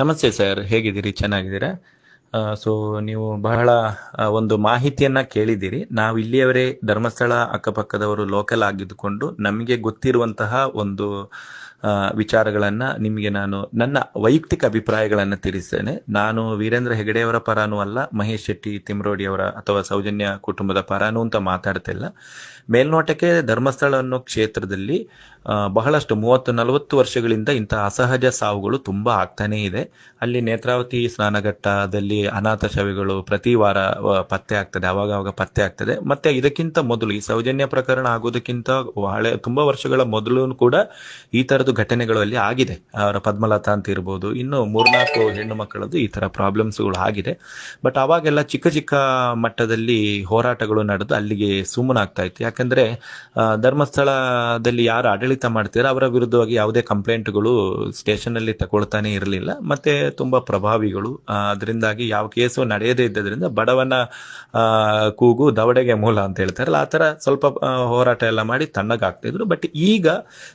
ನಮಸ್ತೆ ಸರ್, ಹೇಗಿದ್ದೀರಿ? ಚೆನ್ನಾಗಿದ್ದೀರಾ? ಸೊ ನೀವು ಬಹಳ ಒಂದು ಮಾಹಿತಿಯನ್ನ ಕೇಳಿದ್ದೀರಿ. ನಾವು ಇಲ್ಲಿಯವರೇ ಧರ್ಮಸ್ಥಳ, ಅಕ್ಕಪಕ್ಕದವರು ಲೋಕಲ್ ಆಗಿದ್ದುಕೊಂಡು ನಮಗೆ ಗೊತ್ತಿರುವಂತಹ ಒಂದು ವಿಚಾರಗಳನ್ನ ನಿಮಗೆ ನಾನು ನನ್ನ ವೈಯಕ್ತಿಕ ಅಭಿಪ್ರಾಯಗಳನ್ನು ತಿಳಿಸ್ತೇನೆ. ನಾನು ವೀರೇಂದ್ರ ಹೆಗಡೆಯವರ ಪರಾನೂ ಅಲ್ಲ, ಮಹೇಶ್ ಶೆಟ್ಟಿ ತಿಮ್ರೋಡಿಯವರ ಅಥವಾ ಸೌಜನ್ಯ ಕುಟುಂಬದ ಪರಾನು ಅಂತ ಮಾತಾಡ್ತಿಲ್ಲ ಮೇಲ್ನೋಟಕ್ಕೆ ಧರ್ಮಸ್ಥಳ ಅನ್ನೋ ಕ್ಷೇತ್ರದಲ್ಲಿ ಬಹಳಷ್ಟು ಮೂವತ್ತು ನಲವತ್ತು ವರ್ಷಗಳಿಂದ ಇಂತಹ ಅಸಹಜ ಸಾವುಗಳು ತುಂಬಾ ಆಗ್ತಾನೇ ಇದೆ. ಅಲ್ಲಿ ನೇತ್ರಾವತಿ ಸ್ನಾನಘಟ್ಟದಲ್ಲಿ ಅನಾಥ ಶವಗಳು ಪ್ರತಿ ವಾರ ಪತ್ತೆ ಆಗ್ತದೆ, ಅವಾಗ ಅವಾಗ ಪತ್ತೆ ಆಗ್ತದೆ. ಮತ್ತೆ ಇದಕ್ಕಿಂತ ಮೊದಲು ಈ ಸೌಜನ್ಯ ಪ್ರಕರಣ ಆಗೋದಕ್ಕಿಂತ ಬಹಳ, ತುಂಬಾ ವರ್ಷಗಳ ಮೊದಲು ಕೂಡ ಈ ತರದ ಘಟನೆಗಳು ಅಲ್ಲಿ ಆಗಿದೆ. ಅವರ ಪದ್ಮಲತಾ ಅಂತ ಇರ್ಬೋದು, ಇನ್ನು ಮೂರ್ನಾಲ್ಕು ಹೆಣ್ಣು ಮಕ್ಕಳದ್ದು ಈ ತರ ಪ್ರಾಬ್ಲಮ್ಸ್ಗಳು ಆಗಿದೆ. ಬಟ್ ಅವಾಗೆಲ್ಲ ಚಿಕ್ಕ ಚಿಕ್ಕ ಮಟ್ಟದಲ್ಲಿ ಹೋರಾಟಗಳು ನಡೆದು ಅಲ್ಲಿಗೆ ಸುಮ್ಮನಾಗ್ತಾ ಇತ್ತು. ಯಾಕಂದ್ರೆ ಧರ್ಮಸ್ಥಳದಲ್ಲಿ ಯಾರು ಆಡಳಿತ ಮಾಡ್ತೀರ ಅವರ ವಿರುದ್ಧವಾಗಿ ಯಾವುದೇ ಕಂಪ್ಲೇಂಟ್ಗಳು ಸ್ಟೇಷನ್ ಅಲ್ಲಿ ತಗೊಳ್ತಾನೆ ಇರಲಿಲ್ಲ. ಮತ್ತೆ ತುಂಬಾ ಪ್ರಭಾವಿಗಳು. ಅದರಿಂದಾಗಿ ಯಾವ ಕೇಸು ನಡೆಯದೇ ಇದ್ದರಿಂದ ಬಡವನ ಕೂಗು ದವಡೆಗೆ ಮೂಲ ಅಂತ ಹೇಳ್ತಾರಲ್ಲ, ಆ ತರ ಸ್ವಲ್ಪ ಹೋರಾಟ ಎಲ್ಲ ಮಾಡಿ ತಣ್ಣಗಾಗ್ತಾ ಇದ್ರು ಬಟ್ ಈಗ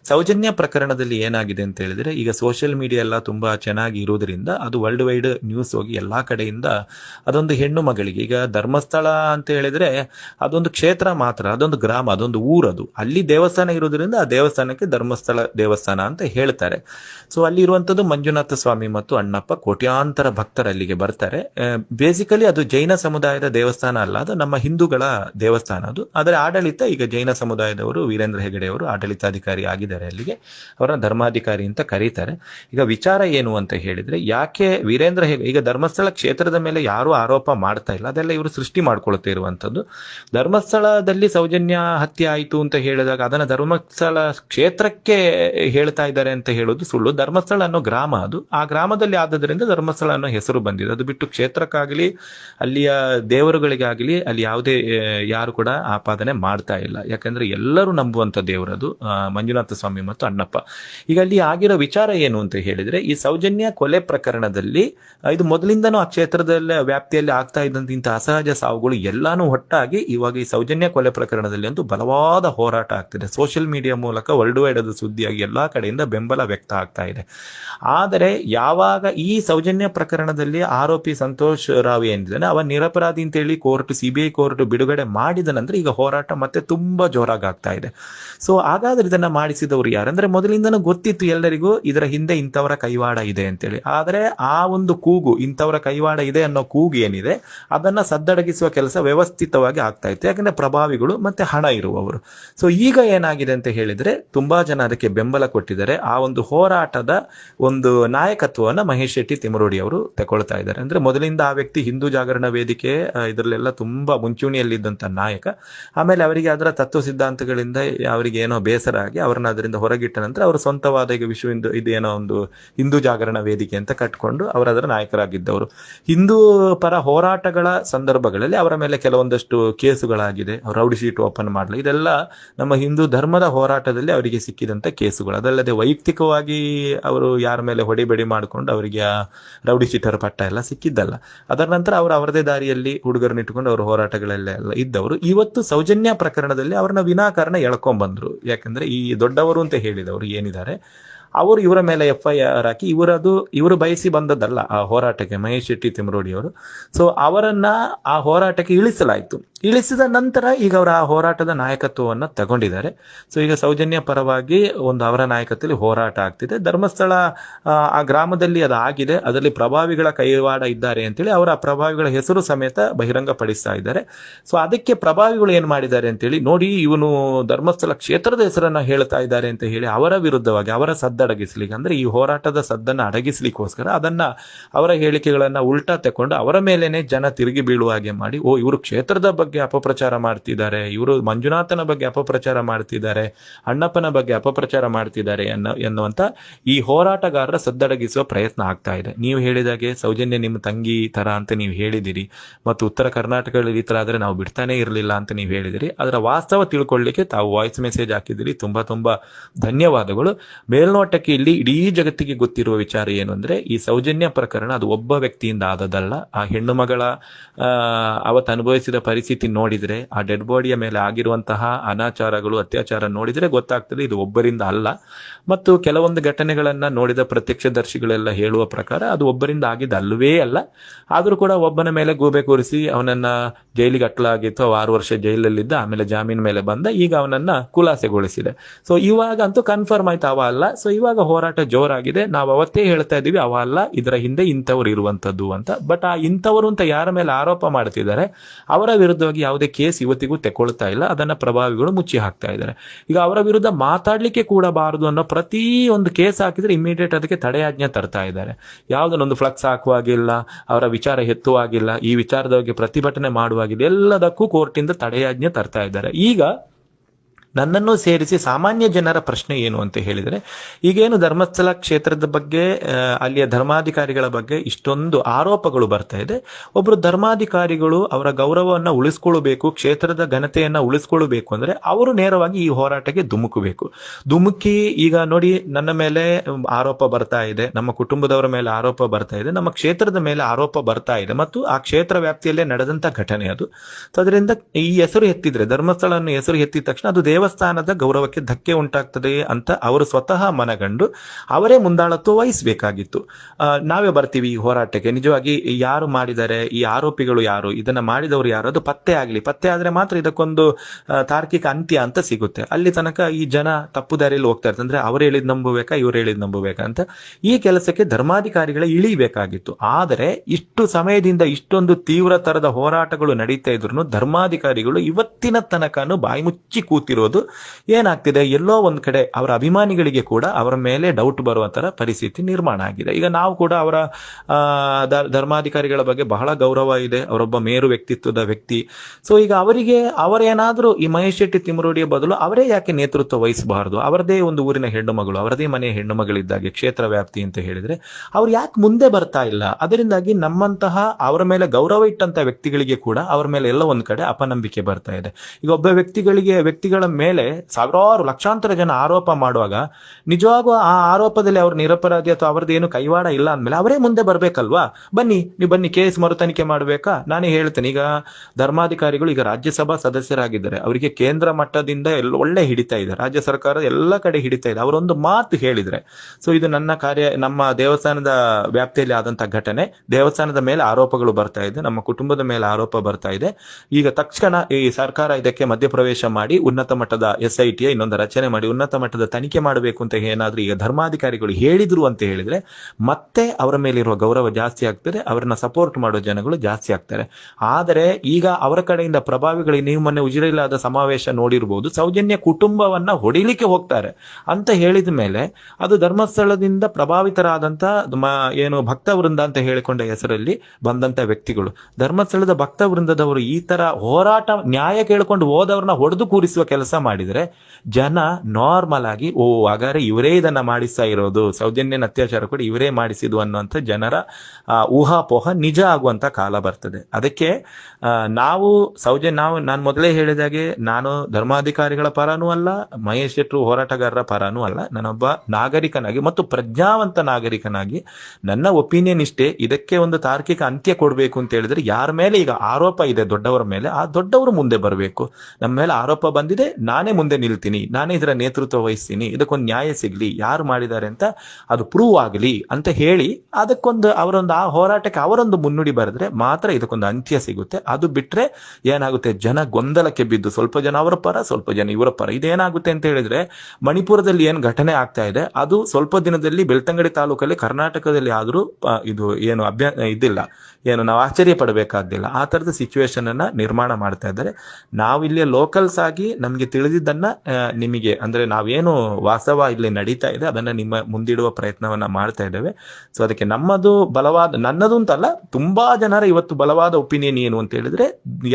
ಸೌಜನ್ಯ ಪ್ರಕರಣದಲ್ಲಿ ಏನಾಗಿದೆ ಅಂತ ಹೇಳಿದ್ರೆ, ಈಗ ಸೋಷಿಯಲ್ ಮೀಡಿಯಾ ಎಲ್ಲ ತುಂಬಾ ಚೆನ್ನಾಗಿ ಇರೋದ್ರಿಂದ ಅದು ವರ್ಲ್ಡ್ ವೈಡ್ ನ್ಯೂಸ್ ಹೋಗಿ ಎಲ್ಲಾ ಕಡೆಯಿಂದ ಅದೊಂದು ಹೆಣ್ಣು ಮಗಳಿಗೆ, ಈಗ ಧರ್ಮಸ್ಥಳ ಅಂತ ಹೇಳಿದ್ರೆ ಅದೊಂದು ಕ್ಷೇತ್ರ ಮಾತ್ರ, ಅದೊಂದು ಗ್ರಾಮ, ಅದೊಂದು ಊರದು ಅಲ್ಲಿ ದೇವಸ್ಥಾನ ಇರೋದ್ರಿಂದ ಆ ದೇವಸ್ಥಾನಕ್ಕೆ ಧರ್ಮಸ್ಥಳ ದೇವಸ್ಥಾನ ಅಂತ ಹೇಳ್ತಾರೆ. ಸೊ ಅಲ್ಲಿ ಇರುವಂತದ್ದು ಮಂಜುನಾಥ ಸ್ವಾಮಿ ಮತ್ತು ಅಣ್ಣಪ್ಪ ಕೋಟ್ಯಾಂತರ ಭಕ್ತರು ಅಲ್ಲಿಗೆ ಬರ್ತಾರೆ. ಬೇಸಿಕಲಿ ಅದು ಜೈನ ಸಮುದಾಯದ ದೇವಸ್ಥಾನ ಅಲ್ಲ, ಅದು ನಮ್ಮ ಹಿಂದೂಗಳ ದೇವಸ್ಥಾನ ಅದು. ಅದರ ಆಡಳಿತ ಈಗ ಜೈನ ಸಮುದಾಯದವರು, ವೀರೇಂದ್ರ ಹೆಗಡೆ ಅವರು ಆಡಳಿತಾಧಿಕಾರಿ ಆಗಿದ್ದಾರೆ ಅಲ್ಲಿಗೆ. ಧರ್ಮಾಧಿಕಾರಿ ಅಂತ ಕರೀತಾರೆ. ಈಗ ವಿಚಾರ ಏನು ಅಂತ ಹೇಳಿದ್ರೆ, ಯಾಕೆ ವೀರೇಂದ್ರ ಹೆಗ್ಗಡೆ ಈಗ ಧರ್ಮಸ್ಥಳ ಕ್ಷೇತ್ರದ ಮೇಲೆ ಯಾರು ಆರೋಪ ಮಾಡ್ತಾ ಇಲ್ಲ. ಅದೆಲ್ಲ ಇವರು ಸೃಷ್ಟಿ ಮಾಡ್ಕೊಳ್ತಾ ಇರುವಂತದ್ದು ಧರ್ಮಸ್ಥಳದಲ್ಲಿ ಸೌಜನ್ಯ ಹತ್ಯೆ ಆಯಿತು ಅಂತ ಹೇಳಿದಾಗ ಅದನ್ನ ಧರ್ಮಸ್ಥಳ ಕ್ಷೇತ್ರಕ್ಕೆ ಹೇಳ್ತಾ ಇದ್ದಾರೆ ಅಂತ ಹೇಳೋದು ಸುಳ್ಳು. ಧರ್ಮಸ್ಥಳ ಅನ್ನೋ ಗ್ರಾಮ ಅದು. ಆ ಗ್ರಾಮದಲ್ಲಿ ಆದ್ದರಿಂದ ಧರ್ಮಸ್ಥಳ ಅನ್ನೋ ಹೆಸರು ಬಂದಿದೆ. ಅದು ಬಿಟ್ಟು ಕ್ಷೇತ್ರಕ್ಕಾಗಲಿ, ಅಲ್ಲಿಯ ದೇವರುಗಳಿಗಾಗಲಿ, ಅಲ್ಲಿ ಯಾವುದೇ ಯಾರು ಕೂಡ ಆಪಾದನೆ ಮಾಡ್ತಾ ಇಲ್ಲ. ಯಾಕಂದ್ರೆ ಎಲ್ಲರೂ ನಂಬುವಂತ ದೇವರದು ಮಂಜುನಾಥ ಸ್ವಾಮಿ ಮತ್ತು ಅಣ್ಣಪ್ಪ. ಈಗ ಅಲ್ಲಿ ಆಗಿರೋ ವಿಚಾರ ಏನು ಅಂತ ಹೇಳಿದ್ರೆ, ಈ ಸೌಜನ್ಯ ಕೊಲೆ ಪ್ರಕರಣದಲ್ಲಿ ಇದು ಮೊದಲಿಂದನೂ ಆ ಕ್ಷೇತ್ರದಲ್ಲಿ ವ್ಯಾಪ್ತಿಯಲ್ಲಿ ಆಗ್ತಾ ಇದ್ದಂತ ಅಸಹಜ ಸಾವುಗಳು ಎಲ್ಲಾನು ಒಟ್ಟಾಗಿ ಇವಾಗ ಈ ಸೌಜನ್ಯ ಕೊಲೆ ಪ್ರಕರಣದಲ್ಲಿ ಒಂದು ಬಲವಾದ ಹೋರಾಟ ಆಗ್ತಿದೆ. ಸೋಷಿಯಲ್ ಮೀಡಿಯಾ ಮೂಲಕ ವರ್ಲ್ಡ್ ವೈಡ್ ಅದು ಸುದ್ದಿಯಾಗಿ ಎಲ್ಲಾ ಕಡೆಯಿಂದ ಬೆಂಬಲ ವ್ಯಕ್ತ ಆಗ್ತಾ ಇದೆ. ಆದರೆ ಯಾವಾಗ ಈ ಸೌಜನ್ಯ ಪ್ರಕರಣದಲ್ಲಿ ಆರೋಪಿ ಸಂತೋಷ್ ರಾವ್ ಏನಿದ್ದಾನೆ ಅವ ನಿರಪರಾಧಿ ಅಂತೇಳಿ ಕೋರ್ಟ್, ಸಿಬಿಐ ಕೋರ್ಟ್ ಬಿಡುಗಡೆ ಮಾಡಿದ ನಂತರ ಈಗ ಹೋರಾಟ ಮತ್ತೆ ತುಂಬಾ ಜೋರಾಗಿ ಆಗ್ತಾ ಇದೆ. ಸೊ ಹಾಗಾದ್ರೆ ಇದನ್ನ ಮಾಡಿಸಿದವರು ಯಾರಂದ್ರೆ ಗೊತ್ತಿತ್ತು ಎಲ್ಲರಿಗೂ? ಇದರ ಹಿಂದೆ ಇಂಥವರ ಕೈವಾಡ ಇದೆ ಅಂತೇಳಿ. ಆದರೆ ಆ ಒಂದು ಕೂಗು, ಇಂಥವರ ಕೈವಾಡ ಇದೆ ಅನ್ನೋ ಕೂಗು ಏನಿದೆ, ಅದನ್ನ ಸದ್ದಡಗಿಸುವ ಕೆಲಸ ವ್ಯವಸ್ಥಿತವಾಗಿ ಆಗ್ತಾ ಇತ್ತು. ಯಾಕಂದ್ರೆ ಪ್ರಭಾವಿಗಳು ಮತ್ತೆ ಹಣ ಇರುವವರು. ಸೊ ಈಗ ಏನಾಗಿದೆ ಅಂತ ಹೇಳಿದ್ರೆ, ತುಂಬಾ ಜನ ಅದಕ್ಕೆ ಬೆಂಬಲ ಕೊಟ್ಟಿದ್ದಾರೆ. ಆ ಒಂದು ಹೋರಾಟದ ಒಂದು ನಾಯಕತ್ವವನ್ನು ಮಹೇಶ್ ಶೆಟ್ಟಿ ತಿಮರೋಡಿ ಅವರು ತಗೊಳ್ತಾ ಇದ್ದಾರೆ. ಅಂದ್ರೆ ಮೊದಲಿಂದ ಆ ವ್ಯಕ್ತಿ ಹಿಂದೂ ಜಾಗರಣ ವೇದಿಕೆ ಇದರಲ್ಲೆಲ್ಲ ತುಂಬಾ ಮುಂಚೂಣಿಯಲ್ಲಿದ್ದಂತ ನಾಯಕ. ಆಮೇಲೆ ಅವರಿಗೆ ಅದರ ತತ್ವ ಸಿದ್ಧಾಂತಗಳಿಂದ ಅವರಿಗೆ ಏನೋ ಬೇಸರ ಆಗಿ ಅವರನ್ನ ಅದರಿಂದ ಹೊರಗಿಟ್ಟ ನಂತರ ಅವರು ಸ್ವಂತವಾದ ಈಗ ವಿಶ್ವ ಹಿಂದೂ ಇದೇನೋ ಒಂದು ಹಿಂದೂ ಜಾಗರಣ ವೇದಿಕೆ ಅಂತ ಕಟ್ಕೊಂಡು ಅವರು ಅದರ ನಾಯಕರಾಗಿದ್ದವರು. ಹಿಂದೂ ಪರ ಹೋರಾಟಗಳ ಸಂದರ್ಭಗಳಲ್ಲಿ ಅವರ ಮೇಲೆ ಕೆಲವೊಂದಷ್ಟು ಕೇಸುಗಳಾಗಿದೆ. ರೌಡಿ ಶೀಟ್ ಓಪನ್ ಮಾಡಲು. ಇದೆಲ್ಲ ನಮ್ಮ ಹಿಂದೂ ಧರ್ಮದ ಹೋರಾಟದಲ್ಲಿ ಅವರಿಗೆ ಸಿಕ್ಕಿದಂತ ಕೇಸುಗಳು. ಅದಲ್ಲದೆ ವೈಯಕ್ತಿಕವಾಗಿ ಅವರು ಯಾರ ಮೇಲೆ ಹೊಡಿಬೇಡಿ ಮಾಡಿಕೊಂಡು ಅವರಿಗೆ ರೌಡಿ ಶೀಟರ್ ಪಟ್ಟ ಎಲ್ಲ ಸಿಕ್ಕಿದ್ದಲ್ಲ. ಅದರ ನಂತರ ಅವರು ಅವರದೇ ದಾರಿಯಲ್ಲಿ ಹುಡುಗರನ್ನ ಇಟ್ಕೊಂಡು ಅವರು ಹೋರಾಟಗಳೆಲ್ಲ ಇದ್ದವರು. ಇವತ್ತು ಸೌಜನ್ಯ ಪ್ರಕರಣದಲ್ಲಿ ಅವ್ರನ್ನ ವಿನಾಕಾರಣ ಎಳ್ಕೊಂಡ್ ಬಂದ್ರು ಯಾಕಂದ್ರೆ ಈ ದೊಡ್ಡವರು ಅಂತ ಹೇಳಿದವರು ಏನಿದ್ದಾರೆ. ಅವರು ಇವರ ಮೇಲೆ ಎಫ್ ಐ ಆರ್ ಹಾಕಿ ಇವರದು ಇವರು ಬಯಸಿ ಬಂದದ್ದಲ್ಲ ಆ ಹೋರಾಟಕ್ಕೆ ಮಹೇಶ್ ಶೆಟ್ಟಿ ತಿಮರೋಡಿ ಅವರು. ಸೊ ಅವರನ್ನ ಆ ಹೋರಾಟಕ್ಕೆ ಇಳಿಸಲಾಯಿತು. ಇಳಿಸಿದ ನಂತರ ಈಗ ಅವರ ಆ ಹೋರಾಟದ ನಾಯಕತ್ವವನ್ನು ತಗೊಂಡಿದ್ದಾರೆ. ಸೊ ಈಗ ಸೌಜನ್ಯ ಪರವಾಗಿ ಒಂದು ಅವರ ನಾಯಕತ್ವದಲ್ಲಿ ಹೋರಾಟ ಆಗ್ತಿದೆ. ಧರ್ಮಸ್ಥಳ ಆ, ಗ್ರಾಮದಲ್ಲಿ ಅದು ಆಗಿದೆ. ಅದರಲ್ಲಿ ಪ್ರಭಾವಿಗಳ ಕೈವಾಡ ಇದ್ದಾರೆ ಅಂತೇಳಿ ಅವರ ಪ್ರಭಾವಿಗಳ ಹೆಸರು ಸಮೇತ ಬಹಿರಂಗಪಡಿಸ್ತಾ ಇದ್ದಾರೆ. ಸೊ ಅದಕ್ಕೆ ಪ್ರಭಾವಿಗಳು ಏನು ಮಾಡಿದ್ದಾರೆ ಅಂತೇಳಿ ನೋಡಿ ಇವನು ಧರ್ಮಸ್ಥಳ ಕ್ಷೇತ್ರದ ಹೆಸರನ್ನ ಹೇಳ್ತಾ ಇದ್ದಾರೆ ಅಂತ ಹೇಳಿ ಅವರ ವಿರುದ್ಧವಾಗಿ ಅವರ ಸದ್ದಡಗಿಸ್ಲಿಕ್ಕೆ ಅಂದ್ರೆ ಈ ಹೋರಾಟದ ಸದ್ದನ್ನ ಅಡಗಿಸ್ಲಿಕ್ಕೋಸ್ಕರ ಅದನ್ನ ಅವರ ಹೇಳಿಕೆಗಳನ್ನ ಉಲ್ಟಾ ತಕೊಂಡು ಅವರ ಮೇಲೇನೆ ಜನ ತಿರುಗಿ ಬೀಳುವ ಹಾಗೆ ಮಾಡಿ, ಓ, ಇವರು ಕ್ಷೇತ್ರದ ಬಗ್ಗೆ ಅಪಪ್ರಚಾರ ಮಾಡ್ತಿದ್ದಾರೆ, ಇವರು ಮಂಜುನಾಥನ ಬಗ್ಗೆ ಅಪಪ್ರಚಾರ ಮಾಡ್ತಿದ್ದಾರೆ, ಅಣ್ಣಪ್ಪನ ಬಗ್ಗೆ ಅಪಪ್ರಚಾರ ಮಾಡ್ತಿದ್ದಾರೆ ಅನ್ನೋ ಎನ್ನುವಂತ ಈ ಹೋರಾಟಗಾರರ ಸದ್ದಡಗಿಸುವ ಪ್ರಯತ್ನ ಆಗ್ತಾ ಇದೆ. ನೀವು ಹೇಳಿದಾಗೆ ಸೌಜನ್ಯ ನಿಮ್ಮ ತಂಗಿ ತರ ಅಂತ ನೀವು ಹೇಳಿದಿರಿ, ಮತ್ತು ಉತ್ತರ ಕರ್ನಾಟಕದಲ್ಲಿ ಈ ತರ ಆದ್ರೆ ನಾವು ಬಿಡ್ತಾನೆ ಇರಲಿಲ್ಲ ಅಂತ ನೀವು ಹೇಳಿದಿರಿ, ಅದರ ವಾಸ್ತವ ತಿಳ್ಕೊಳ್ಳಿಕ್ಕೆ ತಾವು ವಾಯ್ಸ್ ಮೆಸೇಜ್ ಹಾಕಿದಿರಿ. ತುಂಬಾ ತುಂಬಾ ಧನ್ಯವಾದಗಳು. ಮೇಲ್ನೋಟ ಮೇಲ್ನೋಟಕ್ಕೆ ಇಲ್ಲಿ ಇಡೀ ಜಗತ್ತಿಗೆ ಗೊತ್ತಿರುವ ವಿಚಾರ ಏನು ಅಂದ್ರೆ ಈ ಸೌಜನ್ಯ ಪ್ರಕರಣ ಅದು ಒಬ್ಬ ವ್ಯಕ್ತಿಯಿಂದ ಆದದಲ್ಲ ಆ ಹೆಣ್ಣು ಮಗಳ ಅವತ್ತು ಅನುಭವಿಸಿದ ಪರಿಸ್ಥಿತಿ ನೋಡಿದ್ರೆ, ಆ ಡೆಡ್ ಬಾಡಿಯ ಮೇಲೆ ಆಗಿರುವಂತಹ ಅನಾಚಾರಗಳು, ಅತ್ಯಾಚಾರ ನೋಡಿದ್ರೆ ಗೊತ್ತಾಗ್ತದೆ ಇದು ಒಬ್ಬರಿಂದ ಅಲ್ಲ. ಮತ್ತು ಕೆಲವೊಂದು ಘಟನೆಗಳನ್ನ ನೋಡಿದ ಪ್ರತ್ಯಕ್ಷದರ್ಶಿಗಳೆಲ್ಲ ಹೇಳುವ ಪ್ರಕಾರ ಅದು ಒಬ್ಬರಿಂದ ಆಗಿದ್ದು ಅಲ್ಲವೇ ಅಲ್ಲ. ಆದರೂ ಕೂಡ ಒಬ್ಬನ ಮೇಲೆ ಗೂಬೆ ಕೂರಿಸಿ ಅವನನ್ನ ಜೈಲಿಗೆ ಅಟ್ಲಾಗಿತ್ತು ಆರು ವರ್ಷ ಜೈಲಲ್ಲಿದ್ದ, ಆಮೇಲೆ ಜಾಮೀನ್ ಮೇಲೆ ಬಂದ, ಈಗ ಅವನನ್ನ ಖುಲಾಸೆಗೊಳಿಸಿದೆ. ಸೊ ಇವಾಗ ಅಂತೂ ಕನ್ಫರ್ಮ್ ಆಯ್ತು ಅವ ಅಲ್ಲ. ಸೊ ಇವಾಗ ಹೋರಾಟ ಜೋರಾಗಿದೆ. ನಾವು ಅವತ್ತೇ ಹೇಳ್ತಾ ಇದೀವಿ ಅವಲ್ಲ ಇದರ ಹಿಂದೆ ಇಂಥವ್ರು ಇರುವಂತದ್ದು ಅಂತ. ಬಟ್ ಆ ಇಂಥವರು ಅಂತ ಯಾರ ಮೇಲೆ ಆರೋಪ ಮಾಡ್ತಿದ್ದಾರೆ, ಅವರ ವಿರುದ್ಧವಾಗಿ ಯಾವುದೇ ಕೇಸ್ ಇವತ್ತಿಗೂ ತೆಕೊಳ್ತಾ ಇಲ್ಲ. ಅದನ್ನ ಪ್ರಭಾವಿಗಳು ಮುಚ್ಚಿ ಹಾಕ್ತಾ ಇದ್ದಾರೆ. ಈಗ ಅವರ ವಿರುದ್ಧ ಮಾತಾಡ್ಲಿಕ್ಕೆ ಕೂಡ ಬಾರದು ಅನ್ನೋ ಪ್ರತಿ ಒಂದು ಕೇಸ್ ಹಾಕಿದ್ರೆ ಇಮಿಡಿಯೇಟ್ ಅದಕ್ಕೆ ತಡೆಯಾಜ್ಞೆ ತರ್ತಾ ಇದ್ದಾರೆ. ಯಾವುದನ್ನೊಂದು ಫ್ಲಕ್ಸ್ ಹಾಕುವಾಗಿಲ್ಲ, ಅವರ ವಿಚಾರ ಎತ್ತುವಾಗಿಲ್ಲ, ಈ ವಿಚಾರದ ಬಗ್ಗೆ ಪ್ರತಿಭಟನೆ ಮಾಡುವಾಗಿಲ್ಲ, ಎಲ್ಲದಕ್ಕೂ ಕೋರ್ಟಿಂದ ತಡೆಯಾಜ್ಞೆ ತರ್ತಾ ಇದ್ದಾರೆ. ಈಗ ನನ್ನನ್ನು ಸೇರಿಸಿ ಸಾಮಾನ್ಯ ಜನರ ಪ್ರಶ್ನೆ ಏನು ಅಂತ ಹೇಳಿದರೆ, ಈಗೇನು ಧರ್ಮಸ್ಥಳ ಕ್ಷೇತ್ರದ ಬಗ್ಗೆ ಅಲ್ಲಿಯ ಧರ್ಮಾಧಿಕಾರಿಗಳ ಬಗ್ಗೆ ಇಷ್ಟೊಂದು ಆರೋಪಗಳು ಬರ್ತಾ ಇದೆ. ಒಬ್ಬರು ಧರ್ಮಾಧಿಕಾರಿಗಳು ಅವರ ಗೌರವವನ್ನು ಉಳಿಸ್ಕೊಳ್ಬೇಕು, ಕ್ಷೇತ್ರದ ಘನತೆಯನ್ನು ಉಳಿಸ್ಕೊಳ್ಬೇಕು ಅಂದ್ರೆ ಅವರು ನೇರವಾಗಿ ಈ ಹೋರಾಟಕ್ಕೆ ಧುಮುಕಬೇಕು. ಧುಮುಕಿ ಈಗ ನೋಡಿ, ನನ್ನ ಮೇಲೆ ಆರೋಪ ಬರ್ತಾ ಇದೆ, ನಮ್ಮ ಕುಟುಂಬದವರ ಮೇಲೆ ಆರೋಪ ಬರ್ತಾ ಇದೆ, ನಮ್ಮ ಕ್ಷೇತ್ರದ ಮೇಲೆ ಆರೋಪ ಬರ್ತಾ ಇದೆ ಮತ್ತು ಆ ಕ್ಷೇತ್ರ ವ್ಯಾಪ್ತಿಯಲ್ಲೇ ನಡೆದಂತ ಘಟನೆ ಅದು. ಅದರಿಂದ ಈ ಹೆಸರು ಎತ್ತಿದ್ರೆ ಧರ್ಮಸ್ಥಳನ್ನ ಹೆಸರು ಎತ್ತಿದ ತಕ್ಷಣ ಅದು ದೇವಸ್ಥಾನದ ಗೌರವಕ್ಕೆ ಧಕ್ಕೆ ಉಂಟಾಗ್ತದೆ ಅಂತ ಅವರು ಸ್ವತಃ ಮನಗಂಡು ಅವರೇ ಮುಂದಾಳತ್ವ ವಹಿಸಬೇಕಾಗಿತ್ತು. ನಾವೇ ಬರ್ತೀವಿ ಈ ಹೋರಾಟಕ್ಕೆ. ನಿಜವಾಗಿ ಯಾರು ಮಾಡಿದರೆ, ಈ ಆರೋಪಿಗಳು ಯಾರು, ಇದನ್ನ ಮಾಡಿದವರು ಯಾರು, ಅದು ಪತ್ತೆ ಆಗಲಿ. ಪತ್ತೆ ಆದ್ರೆ ಮಾತ್ರ ಇದಕ್ಕೊಂದು ತಾರ್ಕಿಕ ಅಂತ್ಯ ಅಂತ ಸಿಗುತ್ತೆ. ಅಲ್ಲಿ ತನಕ ಈ ಜನ ತಪ್ಪು ದಾರಿಯಲ್ಲಿ ಹೋಗ್ತಾ ಇರ್ತಾರೆ. ಅಂದ್ರೆ ಅವ್ರು ಹೇಳಿದ್ ನಂಬಬೇಕಾ, ಇವ್ರು ಹೇಳಿದ್ ನಂಬಬೇಕಾ ಅಂತ ಈ ಕೆಲಸಕ್ಕೆ ಧರ್ಮಾಧಿಕಾರಿಗಳೇ ಇಳಿಬೇಕಾಗಿತ್ತು. ಆದರೆ ಇಷ್ಟು ಸಮಯದಿಂದ ಇಷ್ಟೊಂದು ತೀವ್ರ ತರದ ಹೋರಾಟಗಳು ನಡೀತಾ ಇದ್ರು ಧರ್ಮಾಧಿಕಾರಿಗಳು ಇವತ್ತಿನ ತನಕನು ಬಾಯಿ ಮುಚ್ಚಿ ಕೂತಿರೋದು ಏನಾಗ್ತಿದೆ? ಎಲ್ಲೋ ಒಂದ್ ಕಡೆ ಅವರ ಅಭಿಮಾನಿಗಳಿಗೆ ಕೂಡ ಅವರ ಮೇಲೆ ಡೌಟ್ ಬರುವ ತರ ಪರಿಸ್ಥಿತಿ ನಿರ್ಮಾಣ ಆಗಿದೆ. ಈಗ ನಾವು ಕೂಡ ಅವರ ಧರ್ಮಾಧಿಕಾರಿಗಳ ಬಗ್ಗೆ ಬಹಳ ಗೌರವ ಇದೆ. ಅವರೊಬ್ಬ ಮೇರು ವ್ಯಕ್ತಿತ್ವದ ವ್ಯಕ್ತಿ. ಸೊ ಈಗ ಅವರಿಗೆ, ಅವರೇನಾದ್ರೂ ಈ ಮಹೇಶ್ ಶೆಟ್ಟಿ ತಿಮರೋಡಿಯ ಬದಲು ಅವರೇ ಯಾಕೆ ನೇತೃತ್ವ ವಹಿಸಬಾರದು? ಅವರದೇ ಒಂದು ಊರಿನ ಹೆಣ್ಣು ಮಗಳು ಅವರದೇ ಮನೆಯ ಹೆಣ್ಣು ಮಗಳಿದ್ದಾಗೆ ಕ್ಷೇತ್ರ ವ್ಯಾಪ್ತಿ ಅಂತ ಹೇಳಿದ್ರೆ ಅವ್ರು ಯಾಕೆ ಮುಂದೆ ಬರ್ತಾ ಇಲ್ಲ? ಅದರಿಂದಾಗಿ ನಮ್ಮಂತಹ ಅವರ ಮೇಲೆ ಗೌರವ ಇಟ್ಟಂತ ವ್ಯಕ್ತಿಗಳಿಗೆ ಕೂಡ ಅವರ ಮೇಲೆ ಎಲ್ಲ ಒಂದ್ ಕಡೆ ಅಪನಂಬಿಕೆ ಬರ್ತಾ ಇದೆ. ಈಗ ಒಬ್ಬ ವ್ಯಕ್ತಿಗಳಿಗೆ, ವ್ಯಕ್ತಿಗಳ ಮೇಲೆ ಸಾವಿರಾರು ಲಕ್ಷಾಂತರ ಜನ ಆರೋಪ ಮಾಡುವಾಗ ನಿಜವಾಗೂ ಆ ಆರೋಪದಲ್ಲಿ ಅವ್ರ ನಿರಪರಾಧಿ ಅಥವಾ ಅವ್ರದ್ದು ಏನು ಕೈವಾಡ ಇಲ್ಲ ಅಂದ್ಮೇಲೆ ಅವರೇ ಮುಂದೆ ಬರ್ಬೇಕಲ್ವಾ? ಬನ್ನಿ, ನೀವು ಬನ್ನಿ, ಕೇಸ್ ಮರು ತನಿಖೆ ಮಾಡಬೇಕಾ? ನಾನೇ ಹೇಳ್ತೇನೆ. ಈಗ ಧರ್ಮಾಧಿಕಾರಿಗಳು, ಈಗ ರಾಜ್ಯಸಭಾ ಸದಸ್ಯರಾಗಿದ್ದಾರೆ. ಅವರಿಗೆ ಕೇಂದ್ರ ಮಟ್ಟದಿಂದ ಎಲ್ಲ ಒಳ್ಳೆ ಹಿಡಿತಾ ಇದೆ. ರಾಜ್ಯ ಸರ್ಕಾರ ಎಲ್ಲ ಕಡೆ ಹಿಡಿತಾ ಇದೆ. ಅವರೊಂದು ಮಾತು ಹೇಳಿದ್ರೆ. ಸೊ ಇದು ನನ್ನ ಕಾರ್ಯ, ನಮ್ಮ ದೇವಸ್ಥಾನದ ವ್ಯಾಪ್ತಿಯಲ್ಲಿ ಆದಂತಹ ಘಟನೆ. ದೇವಸ್ಥಾನದ ಮೇಲೆ ಆರೋಪಗಳು ಬರ್ತಾ ಇದೆ. ನಮ್ಮ ಕುಟುಂಬದ ಮೇಲೆ ಆರೋಪ ಬರ್ತಾ ಇದೆ. ಈಗ ತಕ್ಷಣ ಈ ಸರ್ಕಾರ ಇದಕ್ಕೆ ಮಧ್ಯಪ್ರವೇಶ ಮಾಡಿ ಉನ್ನತ ಮಟ್ಟದ ಎಸ್ ಐ ಟಿಯ ಇನ್ನೊಂದು ರಚನೆ ಮಾಡಿ ಉನ್ನತ ಮಟ್ಟದ ತನಿಖೆ ಮಾಡಬೇಕು ಅಂತ ಏನಾದ್ರೂ ಈಗ ಧರ್ಮಾಧಿಕಾರಿಗಳು ಹೇಳಿದ್ರು ಅಂತ ಹೇಳಿದ್ರೆ ಮತ್ತೆ ಅವರ ಮೇಲಿರುವ ಗೌರವ ಜಾಸ್ತಿ ಆಗ್ತದೆ, ಅವರನ್ನ ಸಪೋರ್ಟ್ ಮಾಡೋ ಜನಗಳು ಜಾಸ್ತಿ ಆಗ್ತಾರೆ. ಆದರೆ ಈಗ ಅವರ ಕಡೆಯಿಂದ ಪ್ರಭಾವಿಗಳು ನೀವು ಮೊನ್ನೆ ಉಜಿರಿಲಾದ ಸಮಾವೇಶ ನೋಡಿರ್ಬೋದು, ಸೌಜನ್ಯ ಕುಟುಂಬವನ್ನ ಹೊಡಿಲಿಕ್ಕೆ ಹೋಗ್ತಾರೆ ಅಂತ ಹೇಳಿದ ಮೇಲೆ ಅದು ಧರ್ಮಸ್ಥಳದಿಂದ ಪ್ರಭಾವಿತರಾದಂತ ಏನು ಭಕ್ತ ವೃಂದ ಅಂತ ಹೇಳಿಕೊಂಡ ಹೆಸರಲ್ಲಿ ಬಂದಂತ ವ್ಯಕ್ತಿಗಳು. ಧರ್ಮಸ್ಥಳದ ಭಕ್ತ ವೃಂದದವರು ಈ ತರ ಹೋರಾಟ ನ್ಯಾಯ ಕೇಳಿಕೊಂಡು ಹೋದವ್ರನ್ನ ಹೊಡೆದು ಕೂರಿಸುವ ಕೆಲಸ ಮಾಡಿದ್ರೆ ಜನ ನಾರ್ಮಲ್ ಆಗಿ, ಓ, ಹಾಗಾದ್ರೆ ಇವರೇ ಇದನ್ನ ಮಾಡಿಸ್ತಾ ಇರೋದು, ಸೌಜನ್ಯನ ಅತ್ಯಾಚಾರ ಕೂಡ ಇವರೇ ಮಾಡಿಸಿದ್ದು ಅನ್ನುವಂಥ ಜನರ ಊಹಾಪೋಹ ನಿಜ ಆಗುವಂತ ಕಾಲ ಬರ್ತದೆ. ಅದಕ್ಕೆ ನಾವು ಸೌಜನ್ಯ, ನಾವು, ನಾನು ಮೊದಲೇ ಹೇಳಿದಾಗೆ ನಾನು ಧರ್ಮಾಧಿಕಾರಿಗಳ ಪರನೂ ಅಲ್ಲ, ಮಹೇಶ್ ಶೆಟ್ರು ಹೋರಾಟಗಾರರ ಪರನೂ ಅಲ್ಲ, ನಾನೊಬ್ಬ ನಾಗರಿಕನಾಗಿ ಮತ್ತು ಪ್ರಜ್ಞಾವಂತ ನಾಗರಿಕನಾಗಿ ನನ್ನ ಒಪಿನಿಯನ್ ಇಷ್ಟೇ, ಇದಕ್ಕೆ ಒಂದು ತಾರ್ಕಿಕ ಅಂತ್ಯ ಕೊಡಬೇಕು ಅಂತ ಹೇಳಿದ್ರೆ ಯಾರ ಮೇಲೆ ಈಗ ಆರೋಪ ಇದೆ ದೊಡ್ಡವರ ಮೇಲೆ, ಆ ದೊಡ್ಡವರು ಮುಂದೆ ಬರಬೇಕು. ನಮ್ಮ ಮೇಲೆ ಆರೋಪ ಬಂದಿದೆ ನಾನೇ ಮುಂದೆ ನಿಲ್ತೀನಿ, ನಾನೇ ಇದರ ನೇತೃತ್ವ ವಹಿಸ್ತೀನಿ, ಇದಕ್ಕೊಂದು ನ್ಯಾಯ ಸಿಗ್ಲಿ, ಯಾರು ಮಾಡಿದ್ದಾರೆ ಅಂತ ಅದು ಪ್ರೂವ್ ಆಗಲಿ ಅಂತ ಹೇಳಿ ಅದಕ್ಕೊಂದು ಅವರೊಂದು ಆ ಹೋರಾಟಕ್ಕೆ ಅವರೊಂದು ಮುನ್ನುಡಿ ಬರೆದ್ರೆ ಮಾತ್ರ ಇದಕ್ಕೊಂದು ಅಂತ್ಯ ಸಿಗುತ್ತೆ. ಅದು ಬಿಟ್ರೆ ಏನಾಗುತ್ತೆ? ಜನ ಗೊಂದಲಕ್ಕೆ ಬಿದ್ದು ಸ್ವಲ್ಪ ಜನ ಅವರ ಪರ, ಸ್ವಲ್ಪ ಜನ ಇವರ ಪರ. ಇದೇನಾಗುತ್ತೆ ಅಂತ ಹೇಳಿದ್ರೆ ಮಣಿಪುರದಲ್ಲಿ ಏನ್ ಘಟನೆ ಆಗ್ತಾ ಇದೆ? ಅದು ಸ್ವಲ್ಪ ದಿನದಲ್ಲಿ ಬೆಳ್ತಂಗಡಿ ತಾಲೂಕಲ್ಲಿ ಕರ್ನಾಟಕದಲ್ಲಿ ಆದ್ರೂ ಇದು ಏನು ಅಭ್ಯ, ಇದಿಲ್ಲ. ಏನು ನಾವು ಆಶ್ಚರ್ಯ ಪಡಬೇಕಾದ್ದಿಲ್ಲ ಆ ತರದ ಸಿಚುವೇಶನ್ ಅನ್ನ ನಿರ್ಮಾಣ ಮಾಡ್ತಾ ಇದ್ದಾರೆ. ನಾವು ಇಲ್ಲಿ ಲೋಕಲ್ಸ್ ಆಗಿ ನಮ್ಗೆ ತಿಳಿದಿದ್ದನ್ನ ನಿಮಗೆ, ಅಂದ್ರೆ ನಾವೇನು ವಾಸ್ತವ ಇಲ್ಲಿ ನಡೀತಾ ಇದೆ, ಅದನ್ನ ನಿಮ್ಮ ಮುಂದಿಡುವ ಪ್ರಯತ್ನವನ್ನ ಮಾಡ್ತಾ ಇದ್ದೇವೆ. ಸೊ ಅದಕ್ಕೆ ನಮ್ಮದು ಬಲವಾದ, ನನ್ನದು ಅಂತಲ್ಲ, ತುಂಬಾ ಜನರ ಇವತ್ತು ಬಲವಾದ ಒಪಿನಿಯನ್ ಏನು ಅಂತ ಹೇಳಿದ್ರೆ,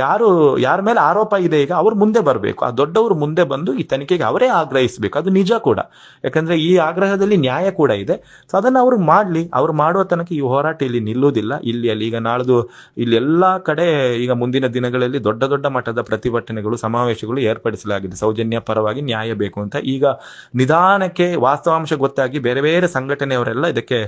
ಯಾರು, ಯಾರ ಮೇಲೆ ಆರೋಪ ಇದೆ ಈಗ ಅವ್ರು ಮುಂದೆ ಬರಬೇಕು. ಆ ದೊಡ್ಡವರು ಮುಂದೆ ಬಂದು ಈ ತನಿಖೆಗೆ ಅವರೇ ಆಗ್ರಹಿಸಬೇಕು. ಅದು ನಿಜ ಕೂಡ. ಯಾಕಂದ್ರೆ ಈ ಆಗ್ರಹದಲ್ಲಿ ನ್ಯಾಯ ಕೂಡ ಇದೆ. ಸೊ ಅದನ್ನ ಅವ್ರು ಮಾಡ್ಲಿ. ಅವ್ರು ಮಾಡುವ ತನಕ ಈ ಹೋರಾಟ ಇಲ್ಲಿ ನಿಲ್ಲುವುದಿಲ್ಲ. ಇಲ್ಲಿ ಅಲ್ಲಿ ಈಗ ನಾಳ್ದು, ಇಲ್ಲಿ ಎಲ್ಲಾ ಕಡೆ ಈಗ ಮುಂದಿನ ದಿನಗಳಲ್ಲಿ ದೊಡ್ಡ ದೊಡ್ಡ ಮಟ್ಟದ ಪ್ರತಿಭಟನೆಗಳು, ಸಮಾವೇಶಗಳು ಏರ್ಪಡಿಸಲಾಗಿದೆ. ಆಗಿದೆ ಸೌಜನ್ಯ ಪರವಾಗಿ ನ್ಯಾಯ ಬೇಕು ಅಂತ. ಈಗ ನಿಧಾನಕ್ಕೆ ವಾಸ್ತವಾಂಶ ಗೊತ್ತಾಗಿ ಬೇರೆ ಬೇರೆ ಸಂಘಟನೆಯವರೆಲ್ಲ ಇದಕ್ಕೆ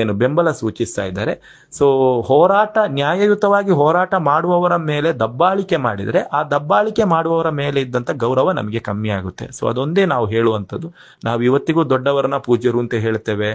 ಏನು ಬೆಂಬಲ ಸೂಚಿಸ್ತಾ ಇದ್ದಾರೆ. ಸೊ ಹೋರಾಟ ನ್ಯಾಯಯುತವಾಗಿ ಹೋರಾಟ ಮಾಡುವವರ ಮೇಲೆ ದಬ್ಬಾಳಿಕೆ ಮಾಡಿದರೆ ಆ ದಬ್ಬಾಳಿಕೆ ಮಾಡುವವರ ಮೇಲೆ ಇದ್ದಂಥ ಗೌರವ ನಮಗೆ ಕಮ್ಮಿ ಆಗುತ್ತೆ. ಸೊ ಅದೊಂದೇ ನಾವು ಹೇಳುವಂಥದ್ದು. ನಾವು ಇವತ್ತಿಗೂ ದೊಡ್ಡವರನ್ನ ಪೂಜ್ಯರು ಅಂತ ಹೇಳ್ತೇವೆ.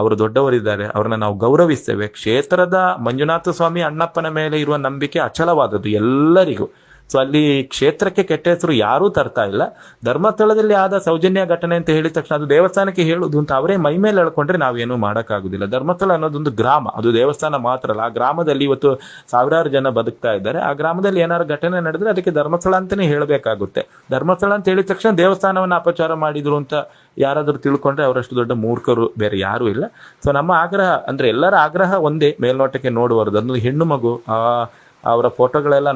ಅವರು ದೊಡ್ಡವರಿದ್ದಾರೆ. ಅವ್ರನ್ನ ನಾವು ಗೌರವಿಸ್ತೇವೆ. ಕ್ಷೇತ್ರದ ಮಂಜುನಾಥ ಸ್ವಾಮಿ ಅಣ್ಣಪ್ಪನ ಮೇಲೆ ಇರುವ ನಂಬಿಕೆ ಅಚಲವಾದದ್ದು ಎಲ್ಲರಿಗೂ. ಸೊ ಅಲ್ಲಿ ಕ್ಷೇತ್ರಕ್ಕೆ ಕೆಟ್ಟ ಹೆಸರು ಯಾರೂ ತರ್ತಾ ಇಲ್ಲ. ಧರ್ಮಸ್ಥಳದಲ್ಲಿ ಆದ ಸೌಜನ್ಯ ಘಟನೆ ಅಂತ ಹೇಳಿದ ತಕ್ಷಣ ಅದು ದೇವಸ್ಥಾನಕ್ಕೆ ಹೇಳುದು ಅಂತ ಅವರೇ ಮೈ ಮೇಲೆ ಹೇಳ್ಕೊಂಡ್ರೆ ನಾವೇನು ಮಾಡೋಕ್ಕಾಗುದಿಲ್ಲ. ಧರ್ಮಸ್ಥಳ ಅನ್ನೋದೊಂದು ಗ್ರಾಮ, ಅದು ದೇವಸ್ಥಾನ ಮಾತ್ರ ಅಲ್ಲ. ಆ ಗ್ರಾಮದಲ್ಲಿ ಇವತ್ತು ಸಾವಿರಾರು ಜನ ಬದುಕ್ತಾ ಇದ್ದಾರೆ. ಆ ಗ್ರಾಮದಲ್ಲಿ ಏನಾರು ಘಟನೆ ನಡೆದ್ರೆ ಅದಕ್ಕೆ ಧರ್ಮಸ್ಥಳ ಅಂತಾನೆ ಹೇಳಬೇಕಾಗುತ್ತೆ. ಧರ್ಮಸ್ಥಳ ಅಂತ ಹೇಳಿದ ತಕ್ಷಣ ದೇವಸ್ಥಾನವನ್ನ ಅಪಚಾರ ಮಾಡಿದ್ರು ಅಂತ ಯಾರಾದರೂ ತಿಳ್ಕೊಂಡ್ರೆ ಅವರಷ್ಟು ದೊಡ್ಡ ಮೂರ್ಖರು ಬೇರೆ ಯಾರು ಇಲ್ಲ. ಸೊ ನಮ್ಮ ಆಗ್ರಹ ಅಂದ್ರೆ ಎಲ್ಲರ ಆಗ್ರಹ ಒಂದೇ ಮೇಲ್ನೋಟಕ್ಕೆ ನೋಡುವರದ್ದು ಅದೊಂದು ಹೆಣ್ಣು ಮಗು, ಆ ಅವರ ಫೋಟೋಗಳೆಲ್ಲ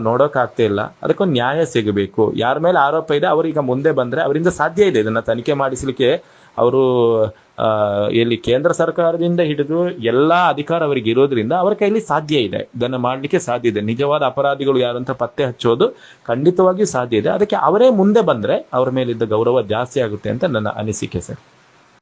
ಇಲ್ಲ. ಅದಕ್ಕೊಂದು ನ್ಯಾಯ ಸಿಗಬೇಕು. ಯಾರ ಮೇಲೆ ಆರೋಪ ಇದೆ, ಅವರೀಗ ಮುಂದೆ ಬಂದ್ರೆ ಅವರಿಂದ ಸಾಧ್ಯ ಇದೆ. ಇದನ್ನ ತನಿಖೆ ಮಾಡಿಸ್ಲಿಕ್ಕೆ ಅವರು ಇಲ್ಲಿ ಕೇಂದ್ರ ಸರ್ಕಾರದಿಂದ ಹಿಡಿದು ಎಲ್ಲಾ ಅಧಿಕಾರ ಅವರಿಗೆ ಇರೋದ್ರಿಂದ ಅವರ ಕೈಲಿ ಸಾಧ್ಯ ಇದೆ. ಇದನ್ನ ಮಾಡ್ಲಿಕ್ಕೆ ಸಾಧ್ಯ ಇದೆ. ನಿಜವಾದ ಅಪರಾಧಿಗಳು ಯಾರಂತ ಪತ್ತೆ ಹಚ್ಚೋದು ಖಂಡಿತವಾಗಿಯೂ ಸಾಧ್ಯ ಇದೆ. ಅದಕ್ಕೆ ಅವರೇ ಮುಂದೆ ಬಂದ್ರೆ ಅವರ ಮೇಲಿದ್ದ ಗೌರವ ಜಾಸ್ತಿ ಆಗುತ್ತೆ ಅಂತ ನನ್ನ ಅನಿಸಿಕೆ ಸರ್.